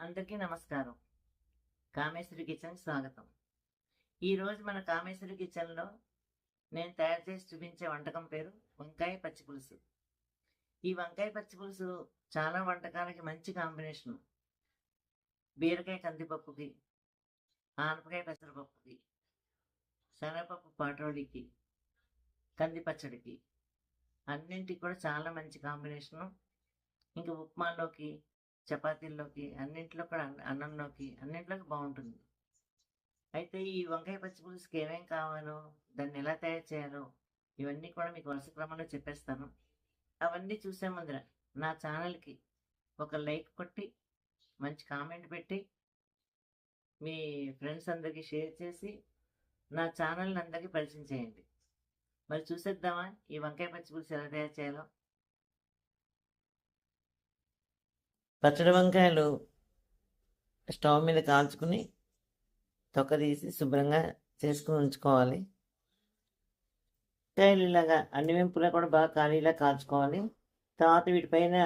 అందరికీ నమస్కారం. కామేశ్వరి కిచెన్ స్వాగతం. ఈరోజు మన కామేశ్వరి కిచెన్లో నేను తయారు చేసి చూపించే వంటకం పేరు వంకాయ పచ్చి పులుసు. ఈ వంకాయ పచ్చి పులుసు చాలా వంటకాలకి మంచి కాంబినేషన్. బీరకాయ కందిపప్పుకి ఆనపకాయ పెసరపప్పుకి శనగపప్పు పాటోడికి కంది పచ్చడికి అన్నింటికి కూడా చాలా మంచి కాంబినేషను. ఇంకా ఉప్మాలోకి చపాతీల్లోకి అన్నింటిలో కూడా అన్నంలోకి అన్నింటిలోకి బాగుంటుంది అయితే ఈ వంకాయ పచ్చి పులుసుకి ఏమేం కావాలో దాన్ని ఎలా తయారు చేయాలో ఇవన్నీ కూడా మీకు వరుస క్రమంలో చెప్పేస్తాను. అవన్నీ చూసే ముందర నా ఛానల్కి ఒక లైక్ కొట్టి మంచి కామెంట్ పెట్టి మీ ఫ్రెండ్స్ అందరికీ షేర్ చేసి నా ఛానల్ని అందరికీ పరిచయం చేయండి. మరి చూసేద్దామా? ఈ వంకాయ పచ్చి పులుసు ఎలా తయారు చేయాలో? పచ్చడి వంకాయలు స్టవ్ మీద కాల్చుకుని తొక్క తీసి శుభ్రంగా చేసుకుని ఉంచుకోవాలి. వంకాయలు ఇలాగా అన్ని వెంపులా కూడా బాగా ఖాళీలా కాల్చుకోవాలి. తర్వాత వీటిపైన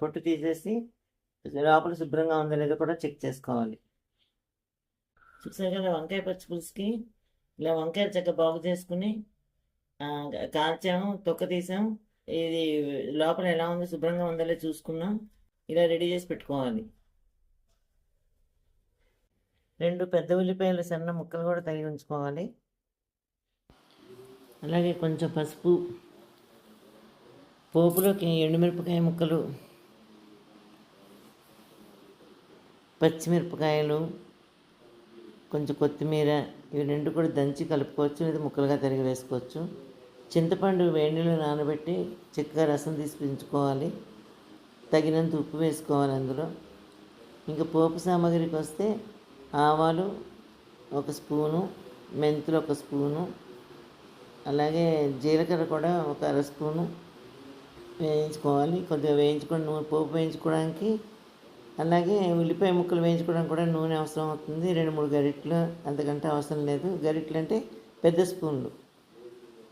పొట్టు తీసేసి లోపల శుభ్రంగా ఉందో లేదో కూడా చెక్ చేసుకోవాలి. చూసారు కదా వంకాయ పచ్చి పులుసుకి? ఇలా వంకాయ చక్క బాగు చేసుకుని కాల్చాము తొక్క తీసాం ఇది లోపల ఎలా ఉందో శుభ్రంగా ఉందో లేదో చూసుకున్నాం. ఇలా రెడీ చేసి పెట్టుకోవాలి. రెండు పెద్ద ఉల్లిపాయలు సన్న ముక్కలు కూడా తగిలి ఉంచుకోవాలి. అలాగే కొంచెం పసుపు పోపులోకి ఎండుమిరపకాయ ముక్కలు పచ్చిమిరపకాయలు కొంచెం కొత్తిమీర ఇవి రెండు కూడా దంచి కలుపుకోవచ్చు లేదా ముక్కలుగా తరిగి వేసుకోవచ్చు. చింతపండు వేడిలో నానబెట్టి చక్కగా రసం తీసి పెంచుకోవాలి తగినంత ఉప్పు వేసుకోవాలి అందులో. ఇంకా పోపు సామాగ్రికి వస్తే ఆవాలు ఒక స్పూను మెంతులు ఒక స్పూను అలాగే జీలకర్ర కూడా ఒక అర స్పూను వేయించుకోవాలి. కొద్దిగా వేయించుకొని నూనె పోపు వేయించుకోవడానికి అలాగే ఉల్లిపాయ ముక్కలు వేయించుకోవడానికి కూడా నూనె అవసరం అవుతుంది. రెండు మూడు గరిట్లు అంతకంటే అవసరం లేదు. గరిటెలు అంటే పెద్ద స్పూన్లు.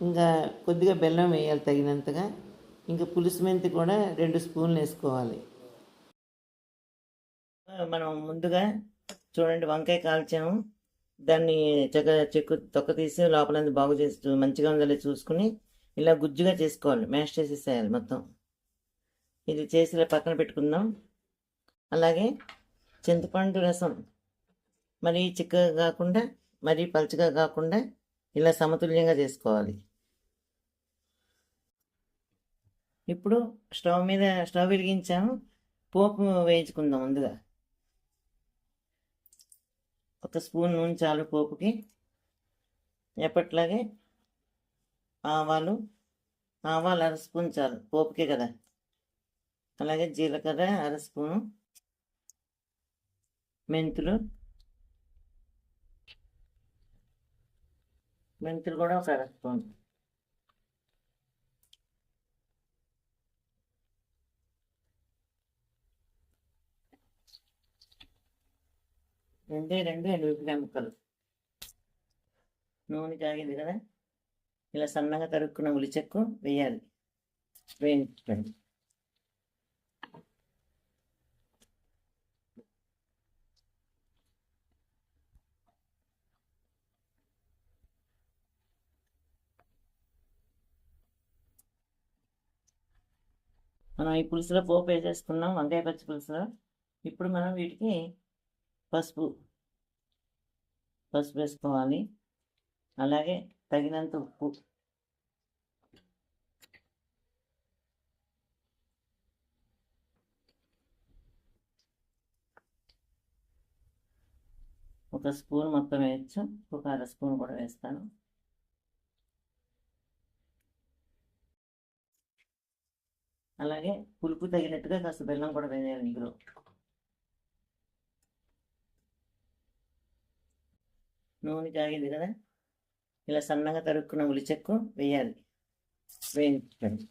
ఇంకా కొద్దిగా బెల్లం వేయాలి తగినంతగా. ఇంకా పులుసు మెంతి కూడా రెండు స్పూన్లు వేసుకోవాలి. మనం ముందుగా చూడండి వంకాయ కాల్చాము. దాన్ని చెక్క చెక్కు తొక్క తీసి లోపల బాగు చేసి మంచిగా ఉందో చూసుకుని ఇలా గుజ్జుగా చేసుకోవాలి. మ్యాష్ చేసేసేయాలి మొత్తం. ఇది చేసి పక్కన పెట్టుకుందాం. అలాగే చింతపండు రసం మరీ చిక్కగా కాకుండా మరీ పలుచగా కాకుండా ఇలా సమతుల్యంగా చేసుకోవాలి. ఇప్పుడు స్టవ్ మీద స్టవ్ వెలిగించాము పోపు వేయించుకుందాం ముందుగా. ఒక స్పూన్ నూనె చాలు పోపుకి. ఎప్పట్లాగే ఆవాలు ఆవాలు అర స్పూన్ చాలు పోపుకే కదా. అలాగే జీలకర్ర అర స్పూను. మెంతులు. మెంతులు కూడా ఒక అర స్పూన్. రెండే రెండు ఎండుమిరపకాయ ముక్కలు. నూనె కాగింది కదా? ఇలా సన్నగా తరుక్కున్న ఉల్లి చెక్కు వేయాలి. వేయించుకోండి మనం ఈ పులుసులో పోపు వేసేసుకున్నాం వంకాయ పచ్చి పులుసులో. ఇప్పుడు మనం వీటికి పసుపు పసుపు వేసుకోవాలి. అలాగే తగినంత ఉప్పు. ఒక స్పూన్ మొత్తం వేయచ్చు. ఒక అర స్పూన్ కూడా వేస్తాను. అలాగే పులుపు తగినట్టుగా కాస్త బెల్లం కూడా వేయాలి ఇందులో. నూనె కాగింది కదా? ఇలా సన్నగా తరుక్కున్న ఉలిచెక్కు వేయాలి. వేయించండి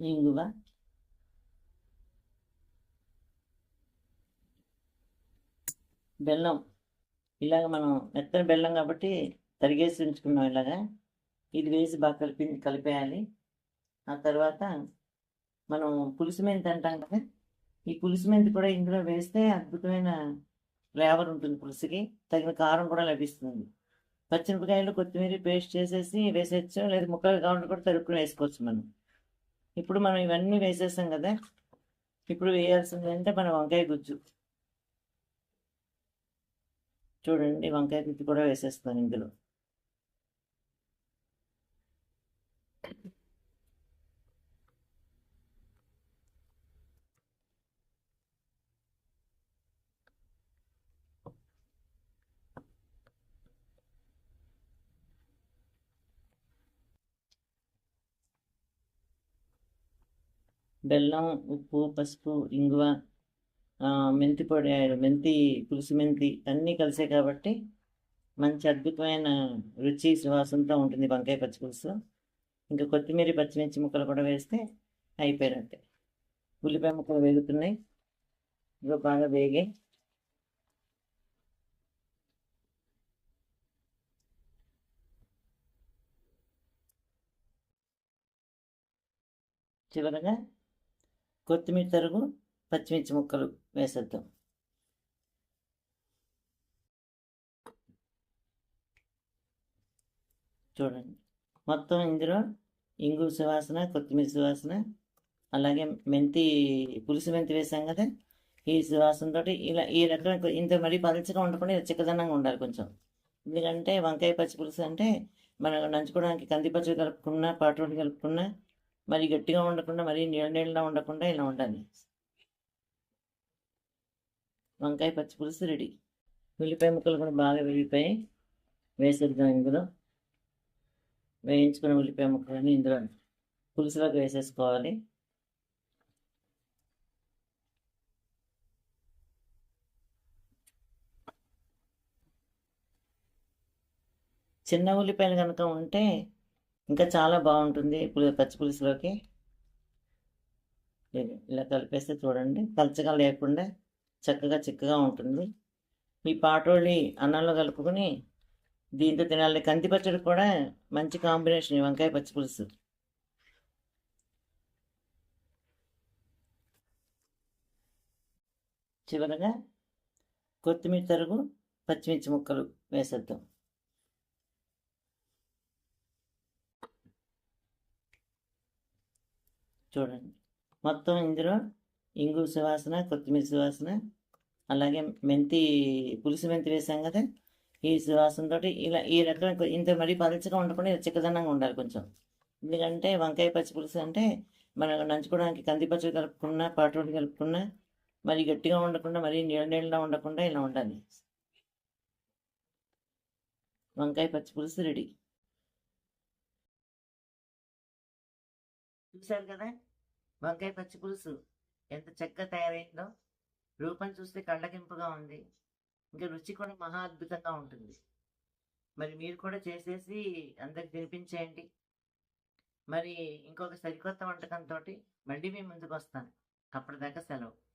ఇంగువ బెల్లం. ఇలాగ మనం మెత్తని బెల్లం కాబట్టి తరిగేసి ఉంచుకున్నాం ఇలాగా. ఇది వేసి బాగా కలిపి కలిపేయాలి. ఆ తర్వాత మనం పులుసు మెంతి అంటాం కదా. ఈ పులుసు మెంతి కూడా ఇందులో వేస్తే అద్భుతమైన ఫ్లేవర్ ఉంటుంది పులుసుకి. తగిన కారం కూడా లభిస్తుంది. పచ్చిమిరపకాయలు కొత్తిమీర పేస్ట్ చేసేసి వేసేయచ్చు. లేదా ముక్కలు కావాలంటే కూడా తరుక్కుని వేసుకోవచ్చు మనం. ఇప్పుడు మనం ఇవన్నీ వేసేసాం కదా. ఇప్పుడు వేయాల్సింది అంటే మన వంకాయ గుజ్జు. చూడండి వంకాయ గుజ్జు కూడా వేసేస్తాను ఇందులో. బెల్లం ఉప్పు పసుపు ఇంగువ మెంతి పొడి మెంతి పులుసు మెంతి అన్నీ కలిసే కాబట్టి మంచి అద్భుతమైన రుచి సువాసనతో ఉంటుంది వంకాయ పచ్చి పులుసు. ఇంకా కొత్తిమీర పచ్చిమిర్చి ముక్కలు కూడా వేస్తే అయిపోయినట్టే. ఉల్లిపాయ ముక్కలు వేగుతున్నాయి. ఇంకా బాగా వేగి చివరగా కొత్తిమీర తరుగు పచ్చిమిర్చి ముక్కలు వేసేద్దాం. చూడండి. మొత్తం ఇందులో ఇంగు సువాసన కొత్తిమీర సువాసన అలాగే మెంతి పులుసు మెంతి వేసాం కదా ఈ సువాసనతో ఇలా ఈ రకమైన ఇంత మరీ పలచగా ఉండకుండా ఇలా చిక్కదనంగా ఉండాలి కొంచెం. ఎందుకంటే వంకాయ పచ్చి పులుసు అంటే మనం నంచుకోవడానికి కందిపచ్చి కలుపుకున్నా పాటు కలుపుకున్నా మరి గట్టిగా ఉండకుండా మరీ నీళ్ళ నీళ్ళలా ఉండకుండా ఇలా ఉండాలి వంకాయ పచ్చి పులుసు రెడీ. ఉల్లిపాయ ముక్కలు కూడా బాగా వేగిపోయి వేసేద్దాం ఇందులో వేయించుకున్న ఉల్లిపాయ ముక్కలని ఇందులో పులుసులోకి వేసేసుకోవాలి. చిన్న ఉల్లిపాయలు కనుక ఉంటే ఇంకా చాలా బాగుంటుంది పులి పచ్చి పులుసులోకి. ఇలా కలిపేస్తే చూడండి. పలచగా లేకుండా చక్కగా చిక్కగా ఉంటుంది. ఈ పాటోళ్ళి అన్నంలో కలుపుకొని దీంతో తినాలి. కంది పచ్చడి కూడా మంచి కాంబినేషన్ వంకాయ పచ్చి పులుసు. చివరగా కొత్తిమీర తరుగు పచ్చిమిర్చి ముక్కలు వేసేద్దాం. చూడండి. మొత్తం ఇందులో ఇంగు సువాసన కొత్తిమీర సువాసన అలాగే మెంతి పులుసు మెంతి వేసాం కదా ఈ సువాసనతో ఇలా ఈ రకమైన ఇంత మరీ పలచగా ఉండకుండా ఇలా చిక్కదనంగా ఉండాలి కొంచెం. ఎందుకంటే వంకాయ పచ్చి పులుసు అంటే మనం నంచుకోవడానికి కంది పచ్చడి కలుపుకున్నా పాటోడి కలుపుకున్నా మరి గట్టిగా ఉండకుండా మరీ నీళ్ళ నీళ్ళలా ఉండకుండా ఇలా ఉండాలి. వంకాయ పచ్చి పులుసు రెడీ. చూశారు కదా? వంకాయ పచ్చి పులుసు ఎంత చక్కగా తయారైందో. రూపం చూస్తే కళ్ళకింపుగా ఉంది. ఇంకా రుచి కూడా మహా అద్భుతంగా ఉంటుంది. మరి మీరు కూడా చేసేసి అందరికి తినిపించేయండి. మరి ఇంకొక సరికొత్త వంటకంతో మళ్ళీ మీ ముందుకు వస్తాను. అప్పటిదాకా సెలవు.